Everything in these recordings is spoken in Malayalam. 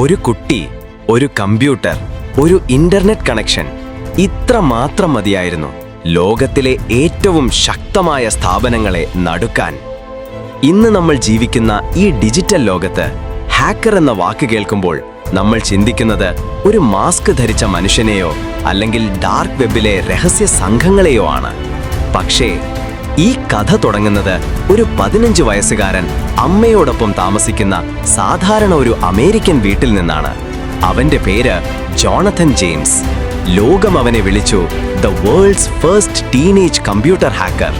ഒരു കുട്ടി ഒരു കമ്പ്യൂട്ടർ ഒരു ഇന്റർനെറ്റ് കണക്ഷൻ ഇത്ര മാത്രം മതിയായിരുന്നു. ലോകത്തിലെ ഏറ്റവും ശക്തമായ സ്ഥാപനങ്ങളെ നടുക്കാൻ. ഇന്ന് നമ്മൾ ജീവിക്കുന്ന ഈ ഡിജിറ്റൽ ലോകത്ത് ഹാക്കർ എന്ന വാക്ക് കേൾക്കുമ്പോൾ നമ്മൾ ചിന്തിക്കുന്നത് ഒരു മാസ്ക് ധരിച്ച മനുഷ്യനെയോ അല്ലെങ്കിൽ ഡാർക്ക് വെബിലെ രഹസ്യ സംഘങ്ങളെയോ ആണ്. പക്ഷേ ഈ കഥ തുടങ്ങുന്നത് ഒരു പതിനഞ്ച് വയസ്സുകാരൻ അമ്മയോടൊപ്പം താമസിക്കുന്ന സാധാരണ ഒരു അമേരിക്കൻ വീട്ടിൽ നിന്നാണ്. അവന്റെ പേര് ജോണഥൻ ജെയിംസ്. ലോകം അവനെ വിളിച്ചു the world's first teenage computer hacker.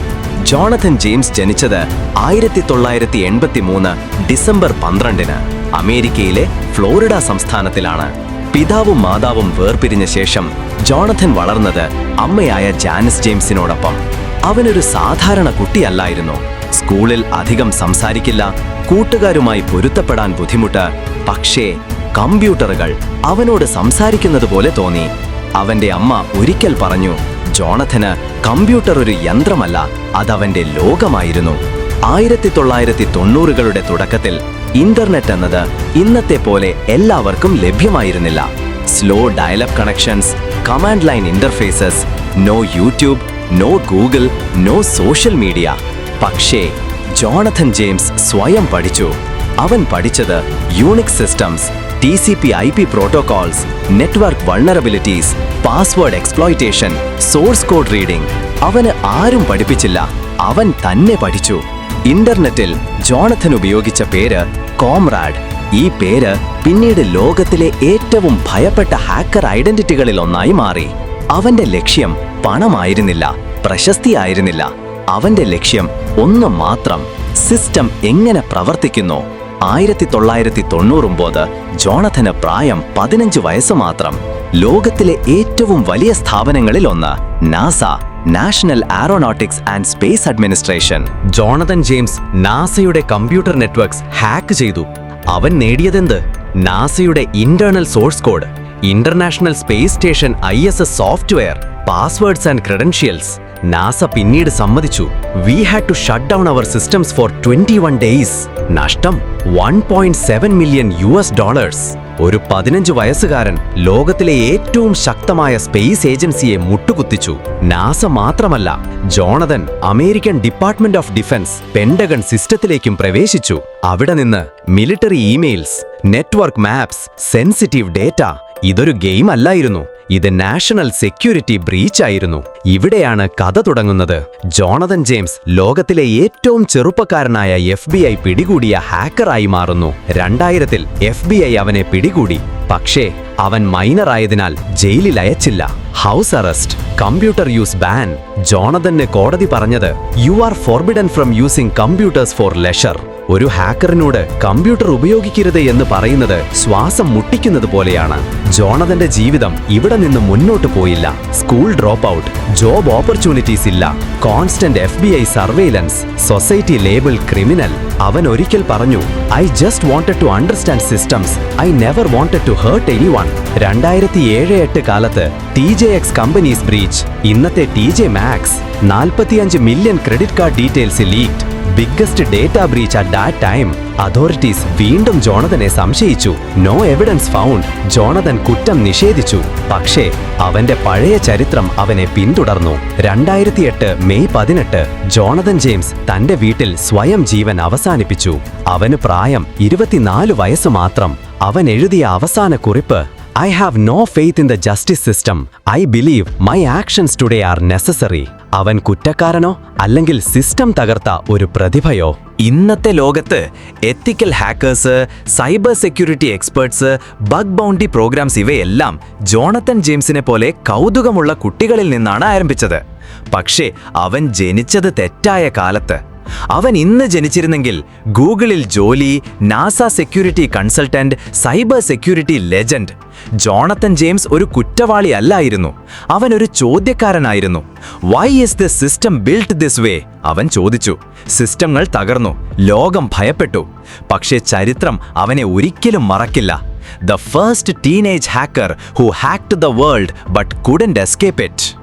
Jonathan James ജനിച്ചത് ആയിരത്തി തൊള്ളായിരത്തി എൺപത്തി മൂന്ന് ഡിസംബർ പന്ത്രണ്ടിന് അമേരിക്കയിലെ ഫ്ലോറിഡ സംസ്ഥാനത്തിലാണ്. പിതാവും മാതാവും വേർപിരിഞ്ഞ ശേഷം ജോണഥൻ വളർന്നത് അമ്മയായ ജാനിസ് ജെയിംസിനോടൊപ്പം. അവനൊരു സാധാരണ കുട്ടിയല്ലായിരുന്നു. സ്കൂളിൽ അധികം സംസാരിക്കില്ല കൂട്ടുകാരുമായി പൊരുത്തപ്പെടാൻ ബുദ്ധിമുട്ട്. പക്ഷേ കമ്പ്യൂട്ടറുകൾ അവനോട് സംസാരിക്കുന്നത് പോലെ തോന്നി. അവന്റെ അമ്മ ഒരിക്കൽ പറഞ്ഞു ജോണഥന് കമ്പ്യൂട്ടർ ഒരു യന്ത്രമല്ല അതവന്റെ ലോകമായിരുന്നു. ആയിരത്തി തൊള്ളായിരത്തി തൊണ്ണൂറുകളുടെ തുടക്കത്തിൽ ഇന്റർനെറ്റ് എന്നത് ഇന്നത്തെ പോലെ എല്ലാവർക്കും ലഭ്യമായിരുന്നില്ല. Slow dialup connections command line interfaces no YouTube no Google no social media പക്ഷേ ജോണഥൻ ജെയിംസ് സ്വയം പഠിച്ചു. അവൻ പഠിച്ചത് Unix systems T C P I P protocols network vulnerabilities password exploitation source code reading അവന് ആരും പഠിപ്പിച്ചില്ല. അവൻ തന്നെ പഠിച്ചു. ഇന്റർനെറ്റിൽ ജോണഥൻ ഉപയോഗിച്ച പേര് കോംറാഡ് ഈ പേര് പിന്നീട് ലോകത്തിലെ ഏറ്റവും ഭയപ്പെട്ട ഹാക്കർ ഐഡന്റിറ്റികളിൽ ഒന്നായി മാറി. അവന്റെ ലക്ഷ്യം പണമായിരുന്നില്ല പ്രശസ്തിയായിരുന്നില്ല. അവന്റെ ലക്ഷ്യം ഒന്ന് മാത്രം സിസ്റ്റം എങ്ങനെ പ്രവർത്തിക്കുന്നു? ആയിരത്തി തൊള്ളായിരത്തി തൊണ്ണൂറുമ്പോത് ജോണഥന് പ്രായം പതിനഞ്ച് വയസ്സ് മാത്രം. ലോകത്തിലെ ഏറ്റവും വലിയ സ്ഥാപനങ്ങളിൽ ഒന്ന് NASA National Aeronautics and Space Administration. Jonathan James നാസയുടെ കമ്പ്യൂട്ടർ നെറ്റ്വർക്ക്സ് ഹാക്ക് ചെയ്തു. അവൻ നേടിയതെന്ത്? നാസയുടെ internal source code. International Space Station I S S software passwords and credentials NASA പിന്നീട് സമ്മതിച്ചു. We had to shut down our systems for twenty one days നഷ്ടം one point seven million U S dollars ഒരു പതിനഞ്ച് വയസ്സുകാരൻ ലോകത്തിലെ ഏറ്റവും ശക്തമായ സ്പേസ് ഏജൻസിയെ മുട്ടുകുത്തിച്ചു. നാസ മാത്രമല്ല Jonathan American Department of Defense Pentagon സിസ്റ്റത്തിലേക്കും പ്രവേശിച്ചു. അവിടെ നിന്ന് military emails network maps sensitive data ഇതൊരു ഗെയിം അല്ലായിരുന്നു. ഇത് നാഷണൽ സെക്യൂരിറ്റി ബ്രീച്ച് ആയിരുന്നു. ഇവിടെയാണ് കഥ തുടങ്ങുന്നത്. ജോണതൻ ജെയിംസ് ലോകത്തിലെ ഏറ്റവും ചെറുപ്പക്കാരനായ എഫ് ബി ഐ പിടികൂടിയ ഹാക്കറായി മാറുന്നു. രണ്ടായിരത്തിൽ എഫ് ബി ഐ അവനെ പിടികൂടി. പക്ഷേ അവൻ മൈനർ ആയതിനാൽ ജയിലിൽ അയച്ചില്ല. House arrest computer use ban ജോണതന് കോടതി പറഞ്ഞത് you are forbidden from using computers for leisure. ഒരു ഹാക്കറിനോട് കമ്പ്യൂട്ടർ ഉപയോഗിക്കരുത് എന്ന് പറയുന്നത് ശ്വാസം മുട്ടിക്കുന്നത് പോലെയാണ്. ജോണതന്റെ ജീവിതം ഇവിടെ നിന്ന് മുന്നോട്ട് പോയില്ല. School drop out job opportunities ഇല്ല. Constant F B I surveillance society label criminal. അവൻ ഒരിക്കൽ പറഞ്ഞു I just wanted to understand systems. I never wanted to hurt anyone രണ്ടായിരത്തി ഏഴ് എട്ട് കാലത്ത് T J X companies breach ഇന്നത്തെ ടി ജെ മാക്സ്. നാൽപ്പത്തിയഞ്ച് million credit card details leaked biggest data breach at that time authorities വീണ്ടും ജോണതനെ സംശയിച്ചു. നോ എവിഡൻസ് ഫൗണ്ട് ജോണതൻ കുറ്റം നിഷേധിച്ചു. പക്ഷേ അവന്റെ പഴയ ചരിത്രം അവനെ പിന്തുടർന്നു. രണ്ടായിരത്തി എട്ട് മെയ് പതിനെട്ട് ജോണതൻ ജെയിംസ് തന്റെ വീട്ടിൽ സ്വയം ജീവൻ അവസാനിപ്പിച്ചു. അവന് പ്രായം ഇരുപത്തിനാല് വയസ്സ് മാത്രം. അവൻ എഴുതിയ അവസാന കുറിപ്പ് I have no faith in the justice system I believe my actions today are necessary അവൻ കുറ്റക്കാരനോ അല്ലെങ്കിൽ സിസ്റ്റം തകർത്ത ഒരു പ്രതിഭയോ? ഇന്നത്തെ ലോകത്ത് ethical hackers cyber security experts bug bounty programs ഇവയെല്ലാം ജോണത്തൻ ജെയിംസിനെ പോലെ കൗതുകമുള്ള കുട്ടികളിൽ നിന്നാണ് ആരംഭിച്ചത്. പക്ഷേ അവൻ ജനിച്ചത് തെറ്റായ കാലത്ത്. അവൻ ഇന്ന് ജനിച്ചിരുന്നെങ്കിൽ ഗൂഗിളിൽ ജോലി NASA security consultant cyber security legend. Jonathan James ഒരു കുറ്റവാളി അല്ലായിരുന്നു. അവൻ ഒരു ചോദ്യക്കാരനായിരുന്നു. Why is the system built this way അവൻ ചോദിച്ചു. സിസ്റ്റങ്ങൾ തകർന്നു. ലോകം ഭയപ്പെട്ടു. പക്ഷേ ചരിത്രം അവനെ ഒരിക്കലും മറക്കില്ല. The first teenage hacker who hacked the world but couldn't escape it